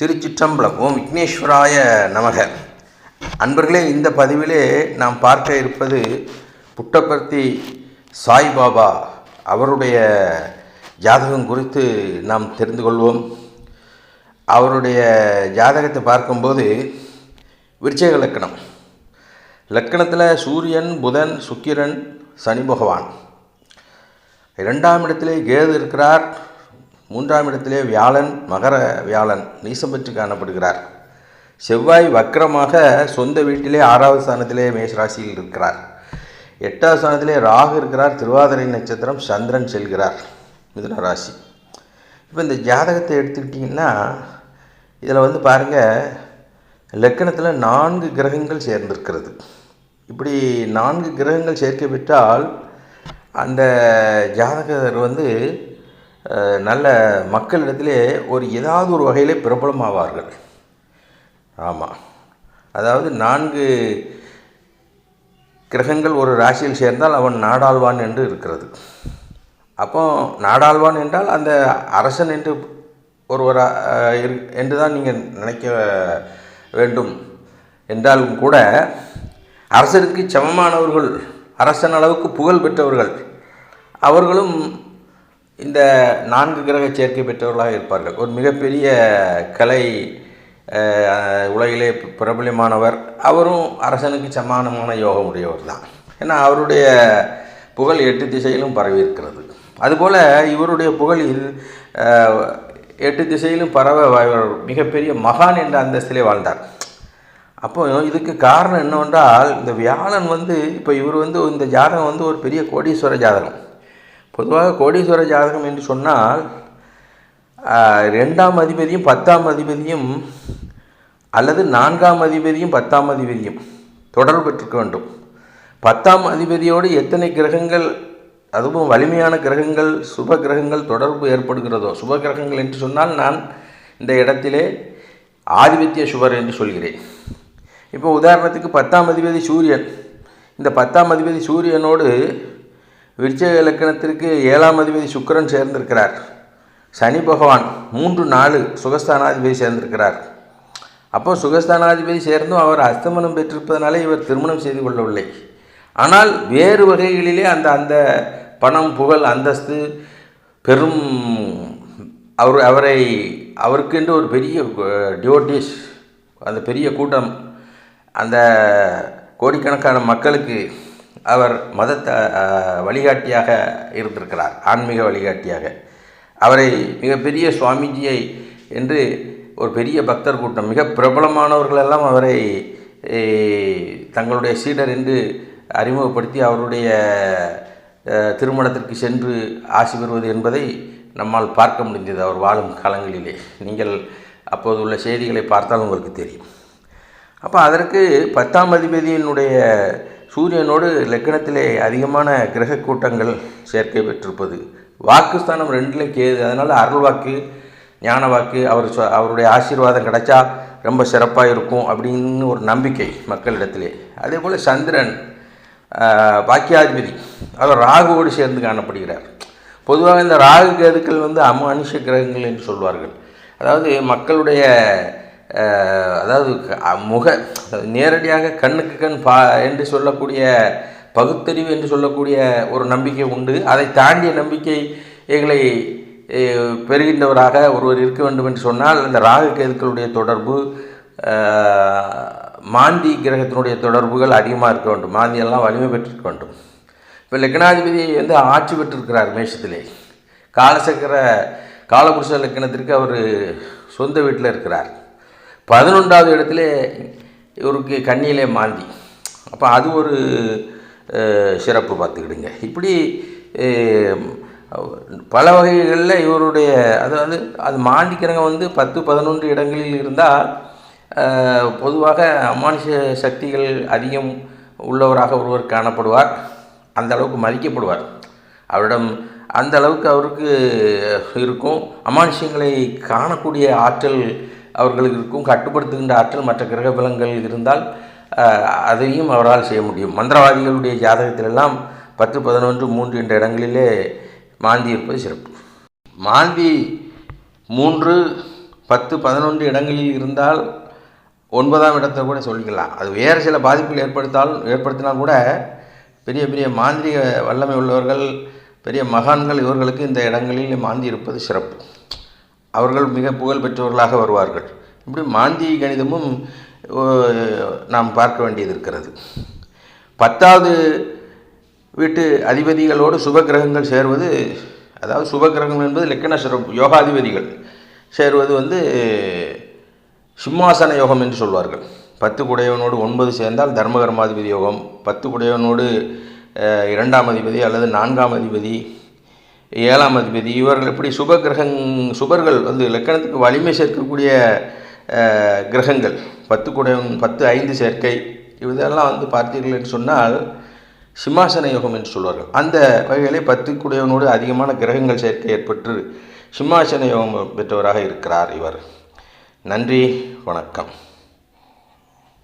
திருச்சிற்றம்பலம் ஓம் விக்னேஸ்வராய நமக. அன்பர்களே இந்த பதிவிலே நாம் பார்க்க இருப்பது புட்டபர்த்தி சாய்பாபா அவருடைய ஜாதகம் குறித்து நாம் தெரிந்து கொள்வோம். அவருடைய ஜாதகத்தை பார்க்கும்போது விருச்சக லக்கணம். லக்கணத்தில் சூரியன் புதன் சுக்கிரன் சனி பகவான். இரண்டாம் இடத்திலே கேது இருக்கிறார். மூன்றாம் இடத்திலே வியாழன் மகர வியாழன் நீசம் பெற்று காணப்படுகிறார். செவ்வாய் வக்கரமாக சொந்த வீட்டிலே ஆறாவது ஸ்தானத்திலே மேஷராசியில் இருக்கிறார். எட்டாவது ஸ்தானத்திலே ராகு இருக்கிறார். திருவாதிரை நட்சத்திரம் சந்திரன் செல்கிறார். மிதுன ராசி. இப்போ இந்த ஜாதகத்தை எடுத்துக்கிட்டிங்கன்னா இதில் வந்து பாருங்கள் லக்கணத்தில் நான்கு கிரகங்கள் சேர்ந்திருக்கிறது. இப்படி நான்கு கிரகங்கள் சேர்க்கப்பட்டால் அந்த ஜாதகர் வந்து நல்ல மக்களிடத்திலே ஒரு ஏதாவது ஒரு வகையிலே பிரபலமாவார்கள். ஆமாம் அதாவது நான்கு கிரகங்கள் ஒரு ராசியில் சேர்ந்தால் அவன் நாடாள்வான் என்று இருக்கிறது. அப்போ நாடாழ்வான் என்றால் அந்த அரசன் என்று ஒருவரா இரு- என்று தான் நீங்கள் நினைக்க வேண்டும். என்றாலும் கூட அரசருக்கு சமமானவர்கள் அரசன் அளவுக்கு புகழ் பெற்றவர்கள் அவர்களும் இந்த நான்கு கிரக சேர்க்கை பெற்றவர்களாக இருப்பார்கள். ஒரு மிகப்பெரிய கலை உலகிலே பிரபலமானவர். அவரும் அரசனுக்கு சமானமான யோகம் உடையவர் தான் ஏன்னா அவருடைய புகழ் எட்டு திசையிலும் பரவி இருக்கிறது அதுபோல் இவருடைய புகழில் எட்டு திசையிலும் பரவ மிகப்பெரிய மகான் என்ற அந்தஸ்திலே வாழ்ந்தார். அப்போ இதுக்கு காரணம் என்னவென்றால் இந்த வியாழன் வந்து இப்போ இவர் வந்து இந்த ஜாதகம் வந்து ஒரு பெரிய கோடீஸ்வர ஜாதகம். பொதுவாக கோடீஸ்வர ஜாதகம் என்று சொன்னால் ரெண்டாம் அதிபதியும் பத்தாம் அதிபதியும் அல்லது நான்காம் அதிபதியும் பத்தாம் அதிபதியும் தொடர்பு பெற்றிருக்க வேண்டும். பத்தாம் அதிபதியோடு எத்தனை கிரகங்கள் அதுவும் வலிமையான கிரகங்கள் சுப கிரகங்கள் தொடர்பு ஏற்படுகிறதோ சுப கிரகங்கள் என்று சொன்னால் நான் இந்த இடத்திலே ஆதிபத்திய சுவர் என்று சொல்கிறேன். இப்போ உதாரணத்துக்கு பத்தாம் அதிபதி சூரியன். இந்த பத்தாம் அதிபதி சூரியனோடு விருச்சக இலக்கணத்திற்கு ஏழாம் அதிபதி சுக்கிரன் சேர்ந்திருக்கிறார். சனி பகவான் மூன்று நாலு சுகஸ்தானாதிபதி சேர்ந்திருக்கிறார். அப்போ சுகஸ்தானாதிபதி சேர்ந்தும் அவர் அஸ்தமனம் பெற்றிருப்பதனாலே இவர் திருமணம் செய்து கொள்ளவில்லை. ஆனால் வேறு வகைகளிலே அந்த அந்த பணம் புகழ் அந்தஸ்து பெரும் அவர் அவரை அவருக்கென்று ஒரு பெரிய டியோட்டிஸ் அந்த பெரிய கூட்டம் அந்த கோடிக்கணக்கான மக்களுக்கு அவர் மதத்தை வழிகாட்டியாக இருந்திருக்கிறார் ஆன்மீக வழிகாட்டியாக. அவரை மிகப்பெரிய சுவாமிஜியை என்று ஒரு பெரிய பக்தர் கூட்டம் மிக பிரபலமானவர்களெல்லாம் அவரை தங்களுடைய சீடர் என்று அறிமுகப்படுத்தி அவருடைய திருமணத்திற்கு சென்று ஆசி பெறுவது என்பதை நம்மால் பார்க்க முடிந்தது அவர் வாழும் காலங்களிலே. நீங்கள் அப்போது உள்ள செய்திகளை பார்த்தால் உங்களுக்கு தெரியும். அப்போ அதற்கு பத்தாம் அதிபதியினுடைய சூரியனோடு லக்கணத்திலே அதிகமான கிரக கூட்டங்கள் சேர்க்கை பெற்றிருப்பது. வாக்குஸ்தானம் ரெண்டுலேயும் கேது. அதனால் அருள் வாக்கு ஞான வாக்கு அவர் அவருடைய ஆசீர்வாதம் கிடைச்சா ரொம்ப சிறப்பாக இருக்கும் அப்படின்னு ஒரு நம்பிக்கை மக்களிடத்திலே. அதே போல் சந்திரன் பாக்கியாதிபதி அவர் ராகுவோடு சேர்ந்து காணப்படுகிறார். பொதுவாக இந்த ராகு கேதுக்கள் வந்து அமானுஷ கிரகங்கள் என்று சொல்வார்கள். அதாவது மக்களுடைய அதாவது முக நேரடியாக கண்ணுக்கு கண் பா என்று சொல்லக்கூடிய பகுத்தறிவு என்று சொல்லக்கூடிய ஒரு நம்பிக்கை உண்டு. அதை தாண்டிய நம்பிக்கைகளை எங்களை பெறுகின்றவராக ஒருவர் இருக்க வேண்டும் என்று சொன்னால் இந்த ராகு கேதுக்களுடைய தொடர்பு மாந்தி கிரகத்தினுடைய தொடர்புகள் அதிகமாக இருக்க வேண்டும். மாந்தியெல்லாம் வலிமை பெற்றிருக்க வேண்டும். இப்போ லக்னாதிபதி வந்து ஆட்சி பெற்றிருக்கிறார் மேஷத்திலே. காலசக்கர காலபுருஷ லக்கணத்திற்கு அவர் சொந்த வீட்டில் இருக்கிறார். பதினொன்றாவது இடத்துல இவருக்கு கண்ணியிலே மாந்தி. அப்போ அது ஒரு சிறப்பு பார்த்துக்கிடுங்க. இப்படி பல வகைகளில் இவருடைய அதாவது அது மாண்டிக்கிறவங்க வந்து பத்து பதினொன்று இடங்களில் இருந்தால் பொதுவாக அமானுஷ சக்திகள் அதிகம் உள்ளவராக ஒருவர் காணப்படுவார். அந்த அளவுக்கு மதிக்கப்படுவார். அவரிடம் அந்த அளவுக்கு அவருக்கு இருக்கும். அமானுஷங்களை காணக்கூடிய ஆற்றல் அவர்களுக்கு இருக்கும் கட்டுப்படுத்துகின்ற ஆற்றல் மற்ற கிரக பலங்கள் இருந்தால் அதையும் அவரால் செய்ய முடியும். மந்திரவாதிகளுடைய ஜாதகத்திலெல்லாம் பத்து பதினொன்று மூன்று என்ற இடங்களிலே மாந்தி இருப்பது சிறப்பு. மாந்தி மூன்று பத்து பதினொன்று இடங்களில் இருந்தால் ஒன்பதாம் இடத்தை கூட சொல்லிக்கலாம். அது வேறு சில பாதிப்புகள் ஏற்படுத்தாலும் ஏற்படுத்தினால் கூட பெரிய பெரிய மாந்திரிக வல்லமை உள்ளவர்கள் பெரிய மகான்கள் இவர்களுக்கு இந்த இடங்களில் மாந்தி இருப்பது சிறப்பு. அவர்கள் மிக புகழ் பெற்றவர்களாக வருவார்கள். இப்படி மாந்தி கணிதமும் நாம் பார்க்க வேண்டியது இருக்கிறது. பத்தாவது வீட்டு அதிபதிகளோடு சுப கிரகங்கள் சேர்வது அதாவது சுப கிரகங்கள் என்பது லக்கண யோகாதிபதிகள் சேர்வது வந்து சிம்மாசன யோகம் என்று சொல்வார்கள். பத்து குடையவனோடு ஒன்பது சேர்ந்தால் தர்மகர்மாதிபதி யோகம் பத்து குடையவனோடு இரண்டாம் அதிபதி அல்லது நான்காம் அதிபதி ஏழாம் அதிபதி. இவர்கள் இப்படி சுப கிரகங் சுபர்கள் வந்து லக்கணத்துக்கு வலிமை சேர்க்கக்கூடிய கிரகங்கள். பத்து குடையவன் பத்து ஐந்து சேர்க்கை. இதெல்லாம் வந்து பார்த்தீர்கள் என்று சொன்னால் சிம்மாசன யோகம் என்று சொல்வார்கள். அந்த வகையிலே பத்து குடையவனோடு அதிகமான கிரகங்கள் சேர்க்கை ஏற்பட்டு சிம்மாசன யோகம் பெற்றவராக இருக்கிறார் இவர். நன்றி வணக்கம்.